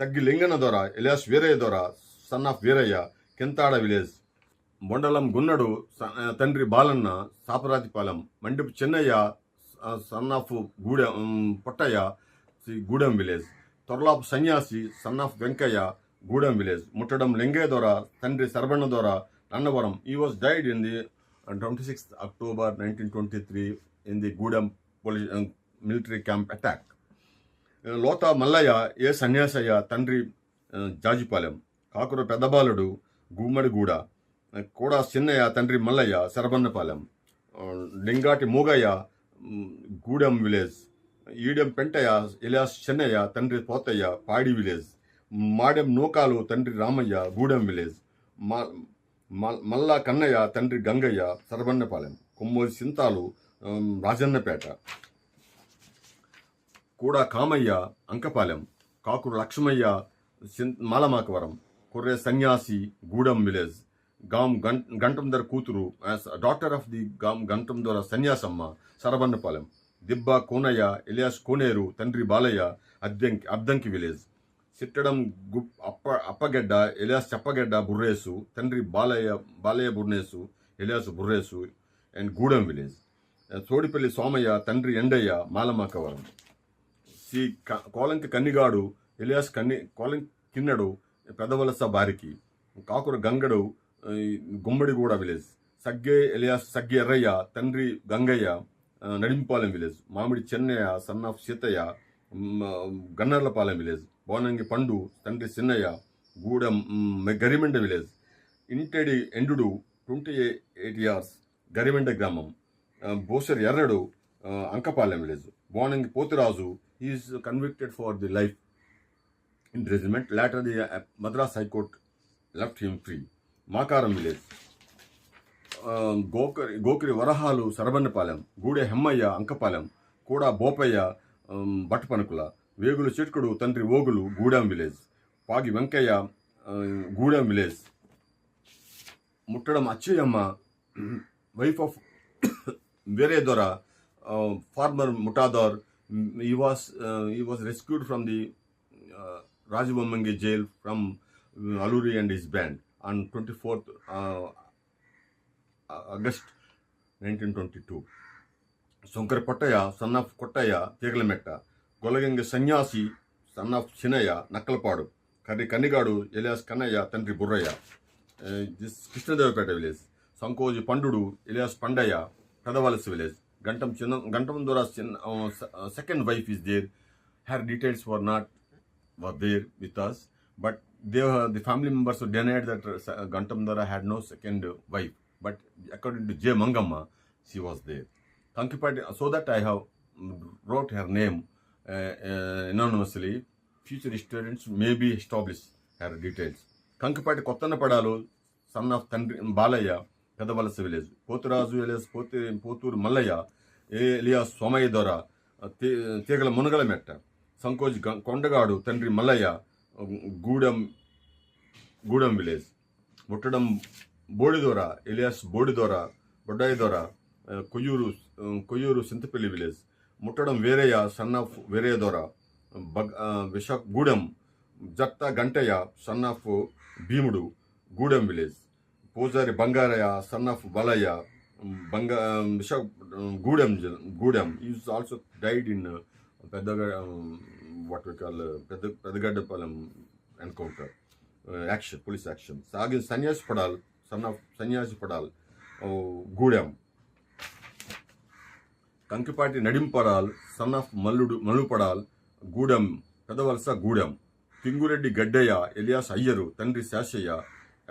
తగ్గి Lingana Dora alias Veeraiah Dora son of Veeraiah Kinthada village. Bondalam Gunnadu తండ్రి Balanna Saparathipalem. Mandipu Chennaiah son of Gudem Pottaiah Sri Gudem village. Toralapu Sanyasi son of Venkaiah Gudem village. Muttadam Lingaiah Dora తండ్రి Sarabana Dora Nannavaram he was died in the twenty sixth October nineteen twenty three in the Gudem police military camp attack Lotha Mallaiah ఏ సన్యాసయ్య తండ్రి జాజిపాలెం. కాకుర పెద్దబాలుడు గుమ్మడిగూడ కూడా చిన్నయ్య తండ్రి Mallayya Sarabhannapalem. Lingati Moogayya Gudem village. ఈడెం Pentaiah alias Chennaiah తండ్రి పోతయ్య పాడి village. మాడెం Nookalu తండ్రి Ramayya Gudem village. మా మ- మల్లా కన్నయ్య తండ్రి గంగయ్య సరబన్నపాలెం కొమ్మూరి సింతాలు రాజన్నపేట. కూడా కామయ్య అంకపాలెం కాకుడు లక్ష్మయ్య మాలమాకవరం కొర్రే సన్యాసి గూడెం విలేజ్ గామ్ గం గంటందర కూతురు daughter of the Gam Gantandhara Sanyasamma Sarabannapalem Dibba Konayya alias Koneru తండ్రి బాలయ్య అద్దంకి అద్దంకి విలేజ్ సిట్టడం గు అప్ప అప్పగెడ్డ ఎలియాస్ చెప్పగెడ్డ బుర్రేసు తండ్రి Balayya Balayya Burnesu alias Burresu and Gudem village Thodipalli Somayya తండ్రి ఎండయ్య మాలమాకవరం. కవరం క- Kolanki Kannigadu alias Kanni Kolam Kinnadu Pedavalasa Bariki Kakura Gangadu Gummadiguda village Sagge alias Sagge Errayya తండ్రి Gangayya Nadimpalem village Mamidi Chennayya son of Seethayya Gannarlapalem village Bonangi Pandu తండ్రి Chinnaiah Gudem Garimenda village Intedi Endu twenty eight years Garimenda గ్రామం Bosar Erradu Ankapalem village. Bonangi Poturaju is convicted for the life in regiment later the Madras high court left him free Makaram village Gokari Gokari Varahalu Sarabannapalem గూడె హెమ్మయ్య Ankapalem కూడా బోపయ్య బట్టపనుకుల వేగులు చిట్కుడు తండ్రి Ogulu Gudem village Pagi Venkaiah Gudem village Muttadam Achayyamma wife of Vere Dora farmer ముఠాదార్ he was he was rescued from the Rajabommangi jail from Alluri and his band on twenty fourth August nineteen twenty two Sankara Pottayya son of Kottayya Theegalametta Golaganga Sanyasi son of Chinnayya Nakkalapadu Karri Kannigadu alias Kannayya తండ్రి Burrayya this Krishnadevapeta village Sankoji Pandudu alias Pandayya Pedavalasi village గంటం చిన్న గంటం ద్వారా చిన్న second wife is there her details were not were there with us, but they were, the family members who denied that uh, Gantam Dara had no second uh, wife. But according to J. Mangamma, she was there. Kankipati, so that I have mm, wrote her name uh, uh, anonymously. Future students may be establish her details. Kankipati Kothanna Padalu son of తండ్రి Balayya Pedavalasa village. Pothuraju alias Pothi Pothuru Mallaiah alias Somaiah Dora తీ- తీగల మునగల మెట్ట సంకోజ్ గ- కొండగాడు తండ్రి Mallaiah Gudem Gudem village. Muttadam Bodidora alias Bodidora Boddaidora Koyyuru Koyyuru Chintapalli village. Muttadam Verayya son of Veredora bug Visakha Gudem Jatta Gantayya son of Bheemudu Gudem village. Pujari Bangaraiah son of Balayya బంగా విశాఖ గూడెం జిల్- Gudem. Is also died in పెద్దగా what call పెద్ద Peddagaddapalem encounter. Action police action Sagi Sanyasi Padal son of Sanyasi Padal Gudem. Kankipati Nadimpadal son of Malludu Mallupadal Gudem. Pedavalasa Gudem. Kingureddy Gaddaiah alias Ayyaru తండ్రి Seshaiah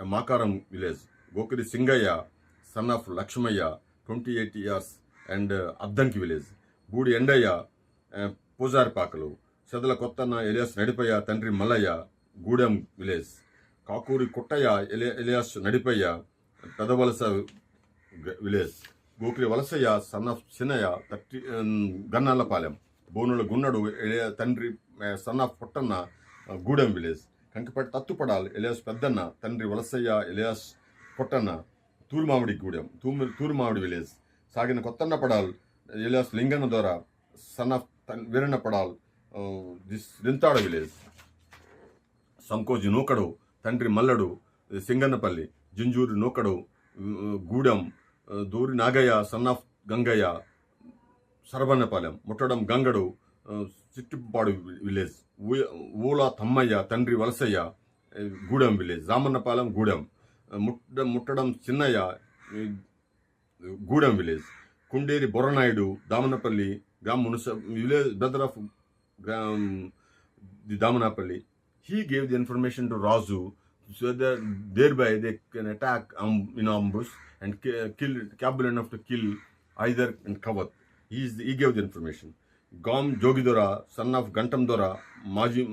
Makaram village. Gokiri Singaiah son of Lakshmaiah twenty eight years and Addanki village Budi Endaiah uh, Pujaripakalu Chedala Kothanna alias Nadipaiah తండ్రి Mallayya Gudem village Kakuri కుట్టయ్య ఎలి- alias Nadipayya Pedavalasa గ- village Gokiri Valasayya son of Chinnayya Tatti um, Gannalapalem Bonula Gunnadu alias తండ్రి uh, son of Puttanna uh, Gudem village Kankipatti Tattupadal alias Peddanna తండ్రి Valasayya alias Puttanna Turumamidi Gudem తూమి Turumamidi village Sagina Kothanna Padal alias Linganna ద్వారా son of Veeranna Padal this Rinthada village. Sankoji Nookadu తండ్రి Malladu Singannapalli Jinjuri Nookadu Gudem Doori Nagaiah son of Gangaiah Sarabannapalem Muttadam Gangadu Chittipadu village ఊయ- Oola Tammayya తండ్రి Valasayya Gudem village Ramannapalem Gudem. ముట్ట Muttadam Chinnaiah Gudem village. Kunderi Borranaidu Damanapalli gram మునిస village brother of gram the Damanapalli. He gave the information to Raju so there by they can attack in ambush and kill క్యాబుల్ N of to kill either and కవత్ he ఈ gave the information గామ్ Jogidora son of Gantam ద్వారా మాజీ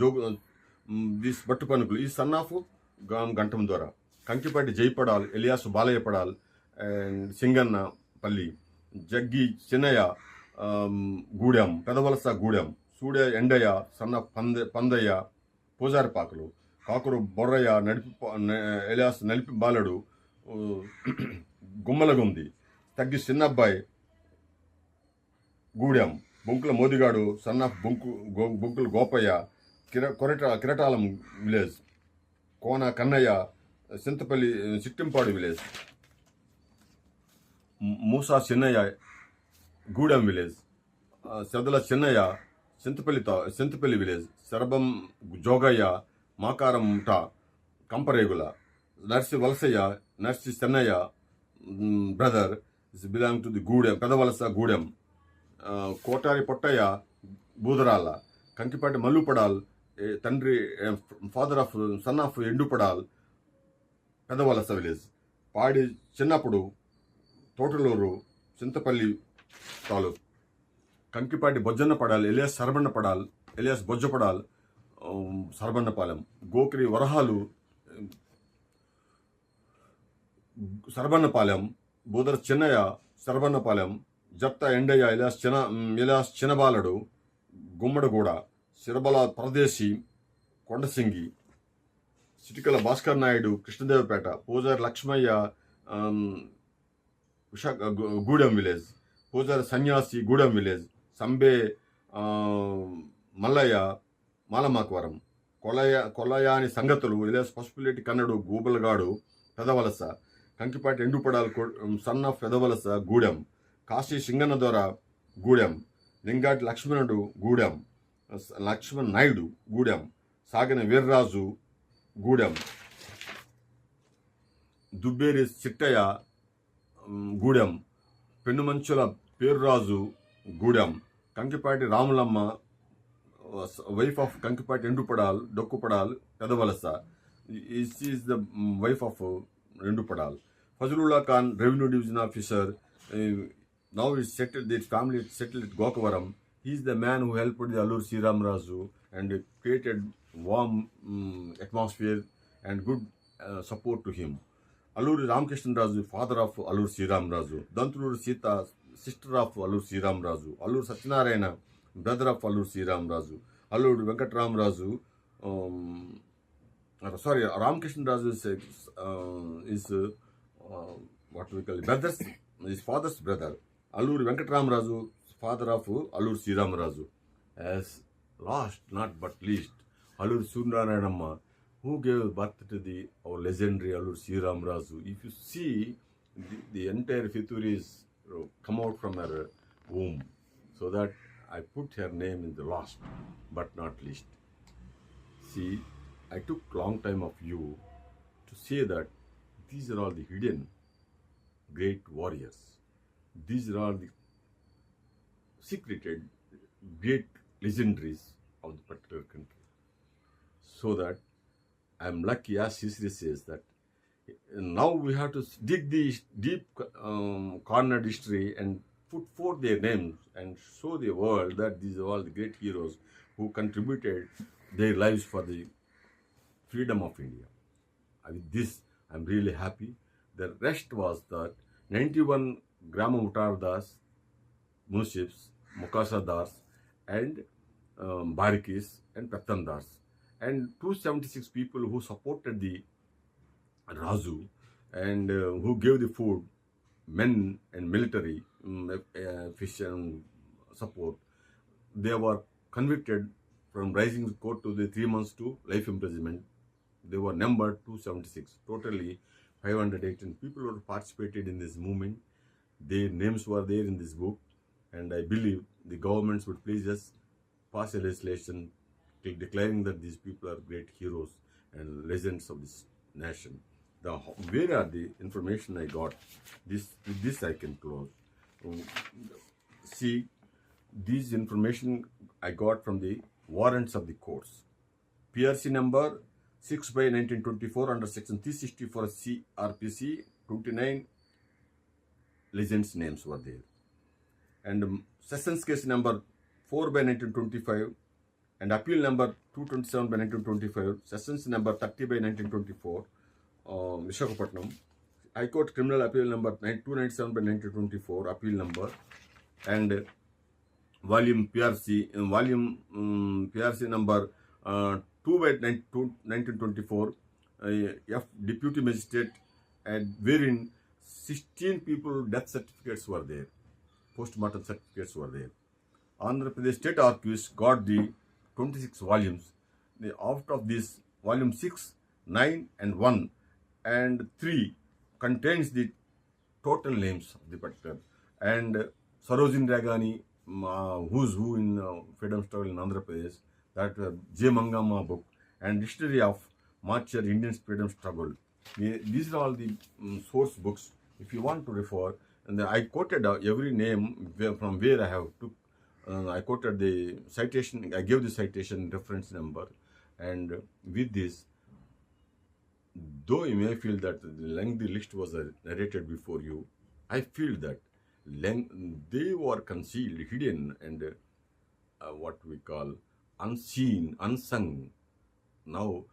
Jogu this పట్టుపనుకులు ఈ son of గాం Gantam ద్వారా. Kankipati Jaipadal alias Balayyapadal and Singanna పల్లి జగ్గి చిన్నయ్య గూడెం పెదవలస గూడెం సూడ ఎండయ్య సన్న పంద పందయ్య పూజారి పాకలు కాకురు బొర్రయ్య నడిపి ఎలియాస్ నలిపి బాలడు గుమ్మలగుంది తగ్గి చిన్నబ్బాయి గూడెం బొంకుల మోదిగాడు సన్న బొంకు గో బొంకుల గోపయ్య కిర Korata Kiratalam village. Kona Kannayya Chintapalli Chittimpadu village. Moosa Chinnayya Gudem village. Sedala Chinnayya Chintapalli తా- చింతపల్లి విలేజ్. శరభం జోగయ్య మాకారం ముఠ Kamparegula. Narsi Valasayya Narsi Chennayya brother is belong to the Gudem Pedavalasa Gudem. Kotari Pottayya Budarala. Kankipati Mallupadal తండ్రి father of son of Endupadal Pedavalasa village. పాడి చిన్నప్పుడు తోటలూరు చింతపల్లి తాలూకు. Kankipati Bojjanna Padal alias Sarabanna Padal alias Bojjapadal Sarabannapalem. Gokiri Varahalu um, Sarabannapalem బోదర Chinnaiah Sarabannapalem జత్త Endayya ఇలాస్ చిన్న ఇలాస్ చిన్నబాలడు గుమ్మడగూడ సిరబల పరదేశి కొండసింగి చిటికల భాస్కర్ నాయుడు కృష్ణదేవపేట పూజారి Lakshmaiah Visakha Gudem village Pujari Sanyasi Gudem village Sambe Mallayya Malamakavaram కొలయ కొలయాని సంగతులు village Pasupuleti Kannadu Gubalagadu Pedavalasa Kankipati Endupadala son of Pedavalasa Gudem Kasi Singanna Gudem Lingati Lakshmanudu Gudem. Lakshman Naidu Gudem. Sagina Veerraju Gudem. Dubberi Chittayya Gudem. Penumanchula Perraju Gudem. Kankipati Ramulamma wife of Kankipati Endupadal Dokkupadal Pedavalasa. Is the wife of Endupadal. Fazlullah Khan revenue division officer now is settle did family settle it Gokavaram He is the man who helped the Alur Siram Razu and created warm um, atmosphere and good uh, support to him. Alur Ramakrishnan Razu, father of Alur Siram Razu. Dantrur Sita, sister of Alur Siram Razu. Alur Satyanarayana, brother of Alur Siram Razu. Allur Venkatram Razu, um, uh, sorry, Ramakrishnan Razu is, uh, is uh, what we call brothers, his father's brother. Allur Venkatram Razu, father of Allur Sridhamaraju. As last, not but least, Alur Sundaranamma, who gave birth to the our legendary Allur Sridhamaraju. If you see, the, the entire Fituris come out from her womb. So that I put her name in the last, but not least. See, I took long time of you to say that these are all the hidden great warriors. These are all the secreted great legendaries of the particular country. So that I'm lucky, as history says, that now we have to dig the deep um, cornered history and put forth their names and show the world that these are all the great heroes who contributed their lives for the freedom of India. And With this, I'm really happy. The rest was that 91 Grama Mutar Das, Munships, Mukasa Das, and um, Barikis and Pattan Das and 276 people who supported the Razu and uh, who gave the food, men and military um, uh, fish and support. They were convicted from rising court to the three months to life imprisonment. They were numbered 276. Totally 518 people were participated in this movement. Their names were there in this book, and I believe the governments would please just pass a legislation declaring that these people are great heroes and legends of this nation. The where are the information I got? This with this I can close. Um, See, this information I got from the warrants of the courts. PRC number 6 by 1924 under section 364 CRPC 29 legends names were there. And um, sessions case number 4 by 1925 and appeal number 227 by 1925, sessions number 30 by 1924, uh, Visakhapatnam, High Court Criminal Appeal number 297 by 1924, appeal number, and volume PRC, uh, volume um, PRC number uh, 2 by 9, 2, 1924, uh, F Deputy Magistrate, and wherein 16 people death certificates were there, post-mortem certificates were there. Andhra Pradesh State Archives got the 26 volumes. The, out of this, volume 6, 9, and 1, and 3 contains the total names of the particular. And uh, Sarojin Ragani, uh, who's who in uh, freedom struggle in Andhra Pradesh, that uh, J. Mangama book, and History of Marcher Indian freedom struggle. The- These are all the um, source books. If you want to refer, and I quoted every name from where I have took. Uh, I quoted the citation. I gave the citation reference number, and with this, though you may feel that the lengthy list was uh, narrated before you, I feel that leng- they were concealed, hidden, and uh, what we call unseen, unsung. Now,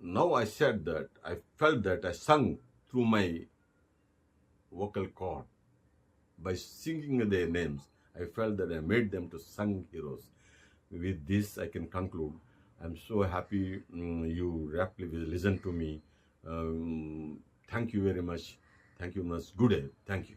now I said that I felt that I sung through my vocal cord by singing their names. I felt that I made them to sung heroes. With this, I can conclude. I'm so happy mm, you rapidly listen to me. Um, thank you very much. Thank you much. Good day. Thank you.